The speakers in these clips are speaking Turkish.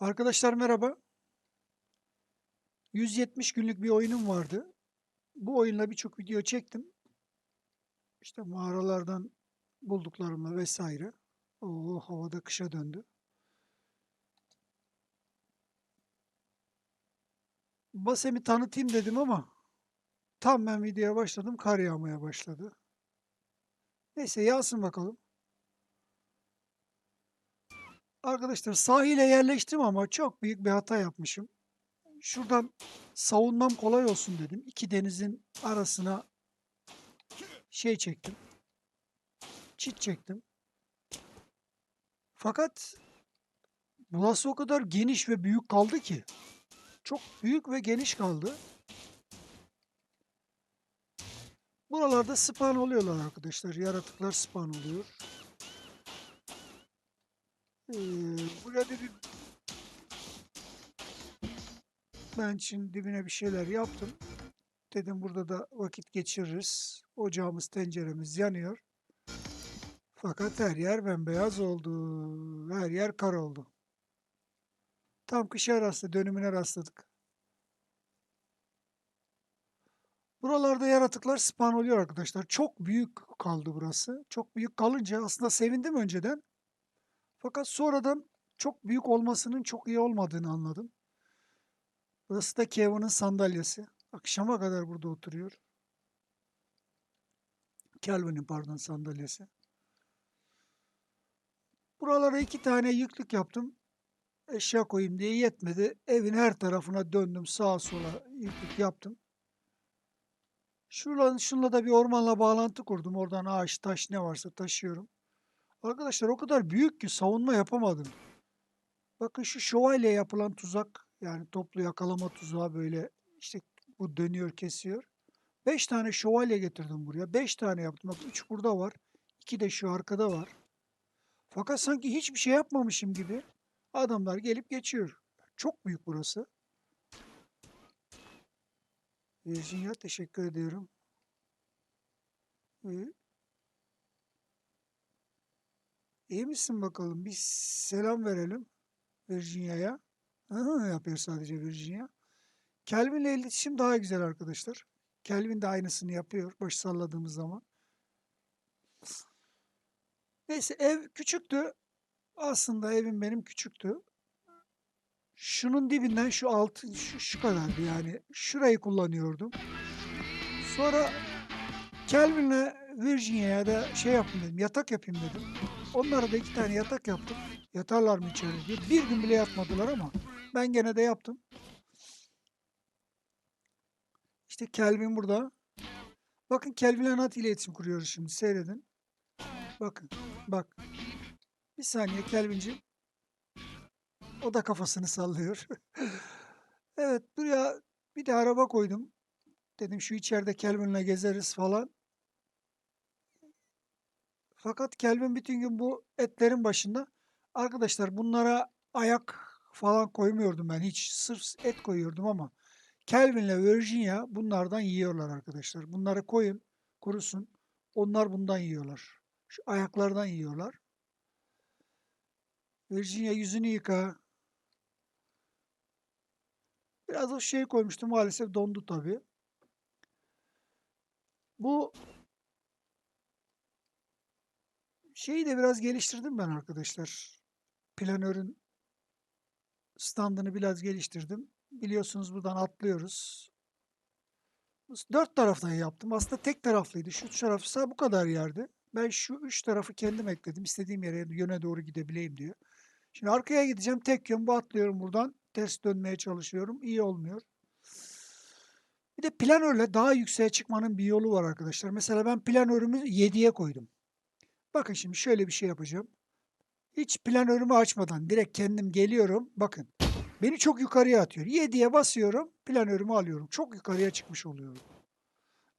Arkadaşlar merhaba. 170 günlük bir oyunum vardı. Bu oyunla birçok video çektim. İşte mağaralardan bulduklarımla vesaire. Oo, havada kışa döndü. Basem'i tanıtayım dedim ama tam ben videoya başladım kar yağmaya başladı. Neyse yağsın bakalım. Arkadaşlar sahile yerleştim ama çok büyük bir hata yapmışım. Şuradan savunmam kolay olsun dedim. İki denizin arasına şey çektim. Çit çektim. Fakat burası o kadar geniş ve büyük kaldı ki. Çok büyük ve geniş kaldı. Buralarda spawn oluyorlar arkadaşlar. Yaratıklar spawn oluyor. Ee, buraya da bir bench'in dibine bir şeyler yaptım. Dedim burada da vakit geçiririz. Ocağımız, tenceremiz yanıyor. Fakat her yer bembeyaz oldu. Her yer kar oldu. Tam kışa rastladık, dönümüne rastladık. Buralarda yaratıklar spawn oluyor arkadaşlar. Çok büyük kaldı burası. Çok büyük kalınca aslında sevindim önceden. Fakat sonradan çok büyük olmasının çok iyi olmadığını anladım. Burası da Kevin'in sandalyesi. Akşama kadar burada oturuyor. Calvin'in pardon sandalyesi. Buralara iki tane yüklük yaptım. Eşya koyayım diye yetmedi. Evin her tarafına döndüm. Sağa sola yüklük yaptım. Şuradan, şunla da bir ormanla bağlantı kurdum. Oradan ağaç, taş ne varsa taşıyorum. Arkadaşlar o kadar büyük ki savunma yapamadım. Bakın şu şövalye yapılan tuzak yani toplu yakalama tuzağı böyle işte bu dönüyor kesiyor. 5 tane şövalye getirdim buraya. 5 tane yaptım. Bak 3 burada var. 2 de şu arkada var. Fakat sanki hiçbir şey yapmamışım gibi adamlar gelip geçiyor. Çok büyük burası. Virginia teşekkür ediyorum. Ee, İyi misin bakalım? Bir selam verelim Virginia'ya. Yapıyor sadece Virginia. Kelvin'le iletişim daha güzel arkadaşlar. Kelvin de aynısını yapıyor baş salladığımız zaman. Neyse ev küçüktü. Aslında evim benim küçüktü. Şunun dibinden şu altı şu, şu kadardı yani. Şurayı kullanıyordum. Sonra Kelvin'le Virginia'ya da şey yapayım dedim. Yatak yapayım dedim. Onlara da iki tane yatak yaptım. Yatarlar mı içeri diye. Bir gün bile yatmadılar ama ben gene de yaptım. İşte Kelvin burada. Bakın Kelvin'le nasıl iletişim kuruyoruz şimdi. Seyredin. Bakın. Bak. Bir saniye Kelvin'cim. O da kafasını sallıyor. evet buraya bir de araba koydum. Dedim şu içeride Kelvin'le gezeriz falan. Fakat Kelvin bütün gün bu etlerin başında. Arkadaşlar bunlara ayak falan koymuyordum ben. Hiç sırf et koyuyordum ama Kelvin'le Virginia bunlardan yiyorlar arkadaşlar. Bunları koyun, kurusun. Onlar bundan yiyorlar. Şu ayaklardan yiyorlar. Virginia yüzünü yıka. Biraz o şey koymuştum. Maalesef dondu tabii. Bu şeyi de biraz geliştirdim ben arkadaşlar. Planörün standını biraz geliştirdim. Biliyorsunuz buradan atlıyoruz. Dört taraftan yaptım. Aslında tek taraflıydı. Şu tarafsa bu kadar yerdi. Ben şu üç tarafı kendim ekledim. İstediğim yere yöne doğru gidebileyim diyor. Şimdi arkaya gideceğim. Tek yön bu atlıyorum buradan. Ters dönmeye çalışıyorum. İyi olmuyor. Bir de planörle daha yükseğe çıkmanın bir yolu var arkadaşlar. Mesela ben planörümü 7'ye koydum. Bakın şimdi şöyle bir şey yapacağım. Hiç planörümü açmadan direkt kendim geliyorum. Bakın beni çok yukarıya atıyor. 7'ye basıyorum planörümü alıyorum. Çok yukarıya çıkmış oluyorum.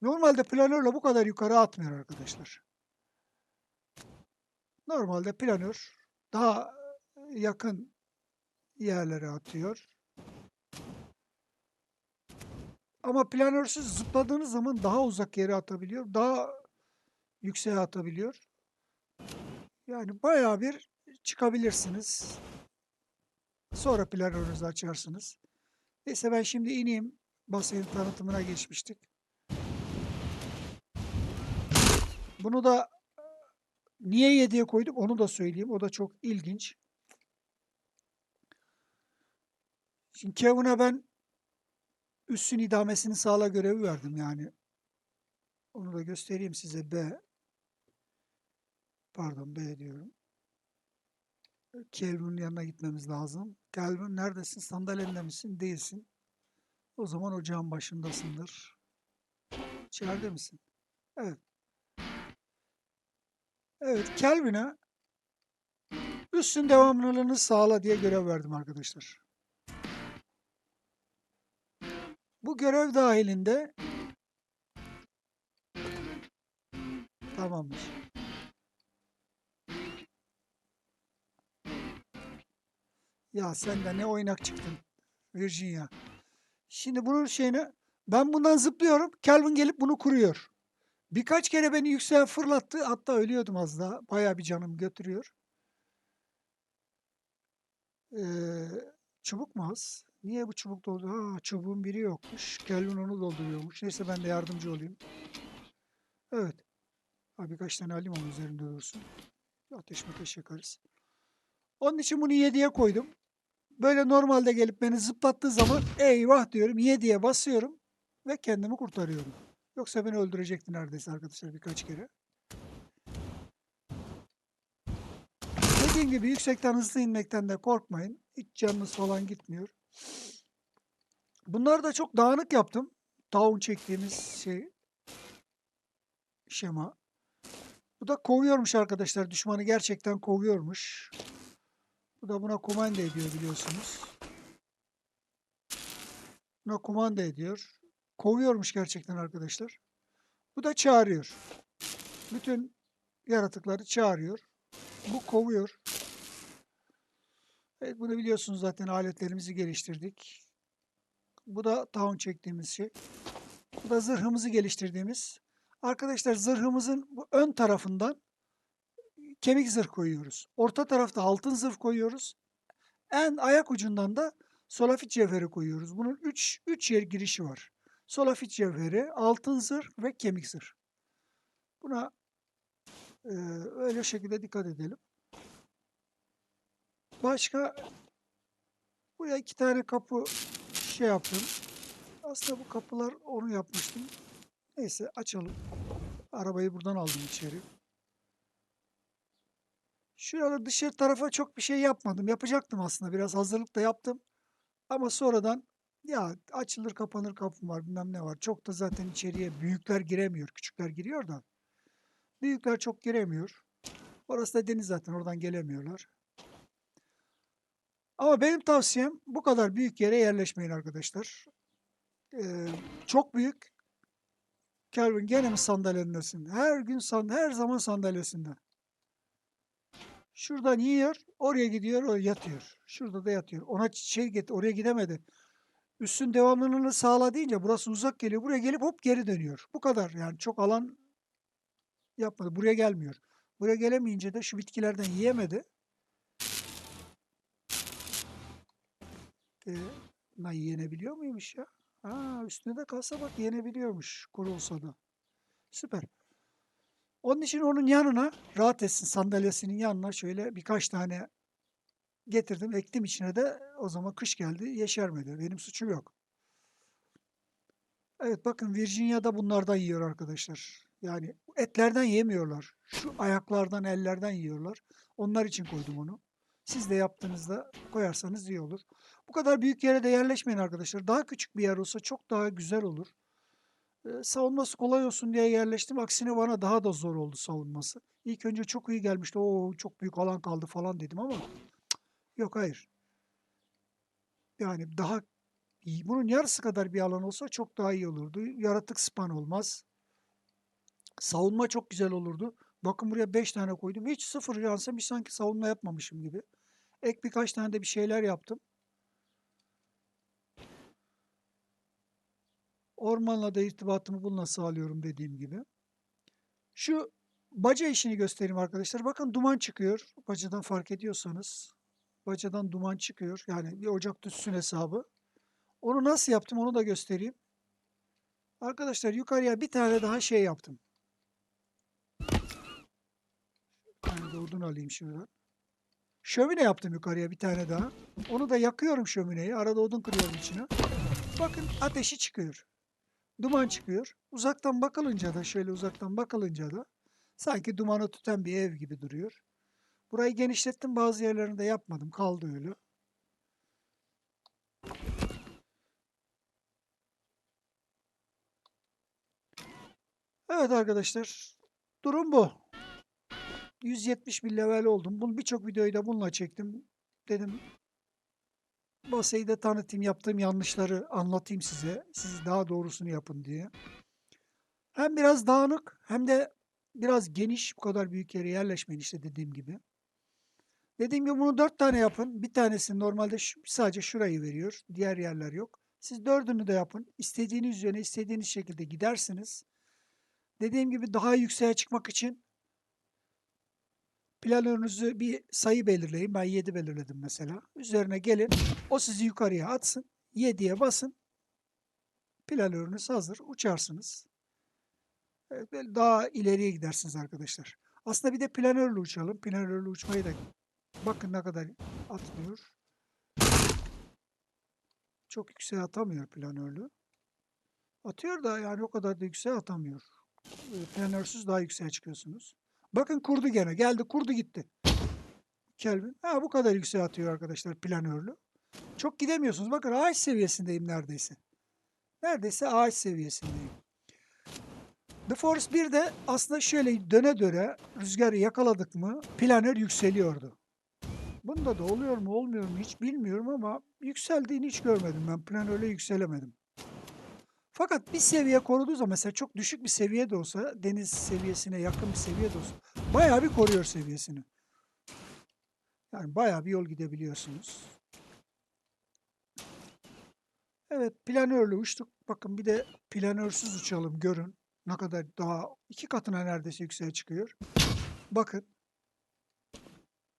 Normalde planörle bu kadar yukarı atmıyor arkadaşlar. Normalde planör daha yakın yerlere atıyor. Ama planörsüz zıpladığınız zaman daha uzak yere atabiliyor. Daha yükseğe atabiliyor. Yani bayağı bir çıkabilirsiniz. Sonra planörünüzü açarsınız. Neyse ben şimdi ineyim. Basenin tanıtımına geçmiştik. Bunu da niye 7'ye koyduk onu da söyleyeyim. O da çok ilginç. Şimdi Kevin'a ben üssün idamesini sağla görevi verdim yani. Onu da göstereyim size B. Pardon B diyorum. Kelvin'in yanına gitmemiz lazım. Kelvin neredesin? Sandalyende misin? Değilsin. O zaman ocağın başındasındır. İçeride misin? Evet. Evet, Kelvin'e üstün devamlılığını sağla diye görev verdim arkadaşlar. Bu görev dahilinde tamamdır. Ya sen de ne oynak çıktın Virginia. Şimdi bunun şeyini ben bundan zıplıyorum. Kelvin gelip bunu kuruyor. Birkaç kere beni yükseğe fırlattı. Hatta ölüyordum az daha. Bayağı bir canım götürüyor. Ee, çubuk mu az? Niye bu çubuk doldu? Ha, çubuğun biri yokmuş. Kelvin onu dolduruyormuş. Neyse ben de yardımcı olayım. Evet. Ha, birkaç tane alayım onun üzerinde dursun. Ateş ateş yakarız. Onun için bunu 7'ye koydum. Böyle normalde gelip beni zıplattığı zaman eyvah diyorum 7'ye basıyorum ve kendimi kurtarıyorum. Yoksa beni öldürecekti neredeyse arkadaşlar birkaç kere. Dediğim gibi yüksekten hızlı inmekten de korkmayın. Hiç canınız falan gitmiyor. Bunları da çok dağınık yaptım. Town çektiğimiz şey şema. Bu da kovuyormuş arkadaşlar. Düşmanı gerçekten kovuyormuş. Bu da buna kumanda ediyor biliyorsunuz. Buna kumanda ediyor. Kovuyormuş gerçekten arkadaşlar. Bu da çağırıyor. Bütün yaratıkları çağırıyor. Bu kovuyor. Evet bunu biliyorsunuz zaten aletlerimizi geliştirdik. Bu da town çektiğimiz şey. Bu da zırhımızı geliştirdiğimiz. Arkadaşlar zırhımızın bu ön tarafından kemik zırh koyuyoruz. Orta tarafta altın zırh koyuyoruz. En ayak ucundan da solafit cevheri koyuyoruz. Bunun 3 3 yer girişi var. Solafit cevheri, altın zırh ve kemik zırh. Buna e, öyle şekilde dikkat edelim. Başka buraya iki tane kapı şey yaptım. Aslında bu kapılar onu yapmıştım. Neyse açalım. Arabayı buradan aldım içeri. Şurada dışarı tarafa çok bir şey yapmadım. Yapacaktım aslında. Biraz hazırlık da yaptım. Ama sonradan ya açılır kapanır kapım var bilmem ne var. Çok da zaten içeriye büyükler giremiyor. Küçükler giriyor da. Büyükler çok giremiyor. Orası da deniz zaten oradan gelemiyorlar. Ama benim tavsiyem bu kadar büyük yere yerleşmeyin arkadaşlar. Ee, çok büyük. Kelvin gene mi sandalyendesin? Her gün sand her zaman sandalyesinde. Şuradan yiyor, oraya gidiyor, oraya yatıyor. Şurada da yatıyor. Ona şey get oraya gidemedi. Üstün devamlılığını sağla deyince burası uzak geliyor. Buraya gelip hop geri dönüyor. Bu kadar yani çok alan yapmadı. Buraya gelmiyor. Buraya gelemeyince de şu bitkilerden yiyemedi. Ee, na yenebiliyor muymuş ya? Aa, üstüne de kalsa bak yenebiliyormuş kurulsa da. Süper. Onun için onun yanına rahat etsin sandalyesinin yanına şöyle birkaç tane getirdim. Ektim içine de o zaman kış geldi yeşermedi. Benim suçum yok. Evet bakın Virginia'da bunlardan yiyor arkadaşlar. Yani etlerden yemiyorlar. Şu ayaklardan, ellerden yiyorlar. Onlar için koydum onu. Siz de yaptığınızda koyarsanız iyi olur. Bu kadar büyük yere de yerleşmeyin arkadaşlar. Daha küçük bir yer olsa çok daha güzel olur. Savunması kolay olsun diye yerleştim. Aksine bana daha da zor oldu savunması. İlk önce çok iyi gelmişti. Oo çok büyük alan kaldı falan dedim ama yok hayır. Yani daha iyi. Bunun yarısı kadar bir alan olsa çok daha iyi olurdu. Yaratık span olmaz. Savunma çok güzel olurdu. Bakın buraya 5 tane koydum. Hiç sıfır yansım. Bir sanki savunma yapmamışım gibi. Ek birkaç tane de bir şeyler yaptım. Ormanla da irtibatımı bununla sağlıyorum dediğim gibi. Şu baca işini göstereyim arkadaşlar. Bakın duman çıkıyor. Bacadan fark ediyorsanız. bacadan duman çıkıyor. Yani bir ocak tütsün hesabı. Onu nasıl yaptım onu da göstereyim. Arkadaşlar yukarıya bir tane daha şey yaptım. De odun alayım şuradan. Şömine yaptım yukarıya bir tane daha. Onu da yakıyorum şömineyi. Arada odun kırıyorum içine. Bakın ateşi çıkıyor. Duman çıkıyor. Uzaktan bakılınca da şöyle uzaktan bakılınca da sanki dumanı tutan bir ev gibi duruyor. Burayı genişlettim bazı yerlerinde yapmadım. Kaldı öyle. Evet arkadaşlar. Durum bu. 170 bin level oldum. Bunu birçok videoyu da bununla çektim. Dedim Basayı da tanıtayım, yaptığım yanlışları anlatayım size. Siz daha doğrusunu yapın diye. Hem biraz dağınık hem de biraz geniş. Bu kadar büyük yere yerleşmeyin işte dediğim gibi. Dediğim gibi bunu dört tane yapın. Bir tanesi normalde şu- sadece şurayı veriyor. Diğer yerler yok. Siz dördünü de yapın. İstediğiniz üzerine istediğiniz şekilde gidersiniz. Dediğim gibi daha yükseğe çıkmak için planörünüzü bir sayı belirleyin. Ben 7 belirledim mesela. Üzerine gelin. O sizi yukarıya atsın. 7'ye basın. Planörünüz hazır. Uçarsınız. Böyle daha ileriye gidersiniz arkadaşlar. Aslında bir de planörle uçalım. Planörle uçmayı da bakın ne kadar atmıyor. Çok yükseğe atamıyor planörlü. Atıyor da yani o kadar da yükseğe atamıyor. Ee, Planörsüz daha yükseğe çıkıyorsunuz. Bakın kurdu gene. Geldi kurdu gitti. Kelvin. Ha bu kadar yükseğe atıyor arkadaşlar planörlü. Çok gidemiyorsunuz. Bakın ağaç seviyesindeyim neredeyse. Neredeyse ağaç seviyesindeyim. The Force 1'de aslında şöyle döne döne rüzgarı yakaladık mı planör yükseliyordu. Bunda da oluyor mu olmuyor mu hiç bilmiyorum ama yükseldiğini hiç görmedim ben. Planörle yükselemedim. Fakat bir seviye koruduğu zaman mesela çok düşük bir seviye de olsa deniz seviyesine yakın bir seviye de olsa bayağı bir koruyor seviyesini. Yani bayağı bir yol gidebiliyorsunuz. Evet planörle uçtuk. Bakın bir de planörsüz uçalım görün. Ne kadar daha iki katına neredeyse yükseğe çıkıyor. Bakın.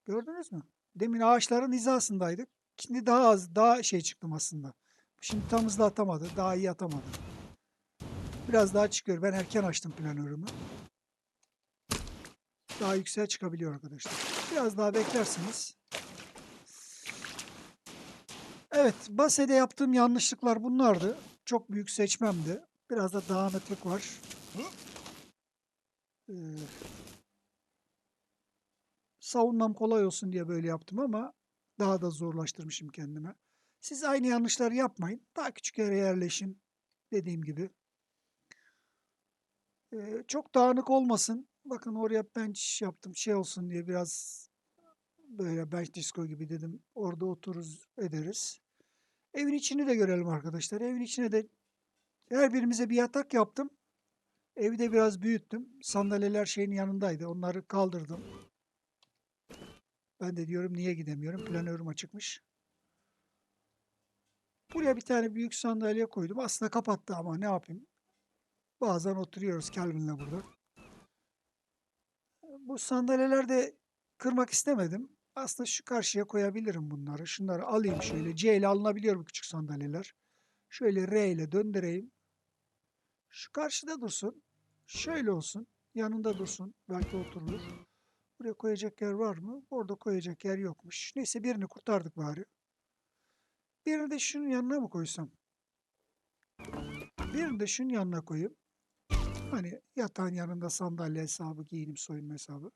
Gördünüz mü? Demin ağaçların hizasındaydık. Şimdi daha az daha şey çıktım aslında. Şimdi tam hızlı atamadı. Daha iyi atamadı. Biraz daha çıkıyor. Ben erken açtım planörümü. Daha yükseğe çıkabiliyor arkadaşlar. Biraz daha beklersiniz. Evet, Base'de yaptığım yanlışlıklar bunlardı. Çok büyük seçmemdi. Biraz da dağınıklık var. Ee, savunmam kolay olsun diye böyle yaptım ama daha da zorlaştırmışım kendime. Siz aynı yanlışları yapmayın. Daha küçük yere yerleşin. Dediğim gibi. Çok dağınık olmasın. Bakın oraya bench yaptım şey olsun diye biraz böyle bench disco gibi dedim. Orada otururuz ederiz. Evin içini de görelim arkadaşlar. Evin içine de her birimize bir yatak yaptım. Evi de biraz büyüttüm. Sandalyeler şeyin yanındaydı. Onları kaldırdım. Ben de diyorum niye gidemiyorum? Planörüm açıkmış. Buraya bir tane büyük sandalye koydum. Aslında kapattı ama ne yapayım? Bazen oturuyoruz Kelvin'le burada. Bu sandalyeler de kırmak istemedim. Aslında şu karşıya koyabilirim bunları. Şunları alayım şöyle. C ile alınabiliyor bu küçük sandalyeler. Şöyle R ile döndüreyim. Şu karşıda dursun. Şöyle olsun. Yanında dursun. Belki oturulur. Buraya koyacak yer var mı? Orada koyacak yer yokmuş. Neyse birini kurtardık bari. Birini de şunun yanına mı koysam? Birini de şunun yanına koyayım. Hani yatağın yanında sandalye hesabı, giyinim soyunma hesabı.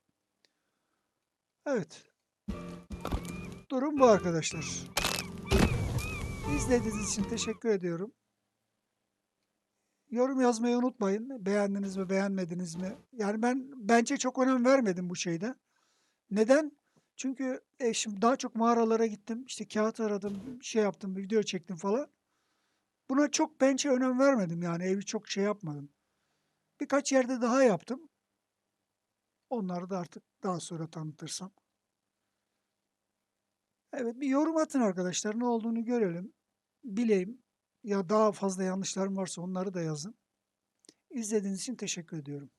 Evet. Durum bu arkadaşlar. İzlediğiniz için teşekkür ediyorum. Yorum yazmayı unutmayın. Beğendiniz mi, beğenmediniz mi? Yani ben bence çok önem vermedim bu şeyde. Neden? Çünkü e, şimdi daha çok mağaralara gittim. İşte kağıt aradım, şey yaptım, video çektim falan. Buna çok bence önem vermedim yani evi çok şey yapmadım. Birkaç yerde daha yaptım. Onları da artık daha sonra tanıtırsam. Evet bir yorum atın arkadaşlar. Ne olduğunu görelim. Bileyim. Ya daha fazla yanlışlarım varsa onları da yazın. İzlediğiniz için teşekkür ediyorum.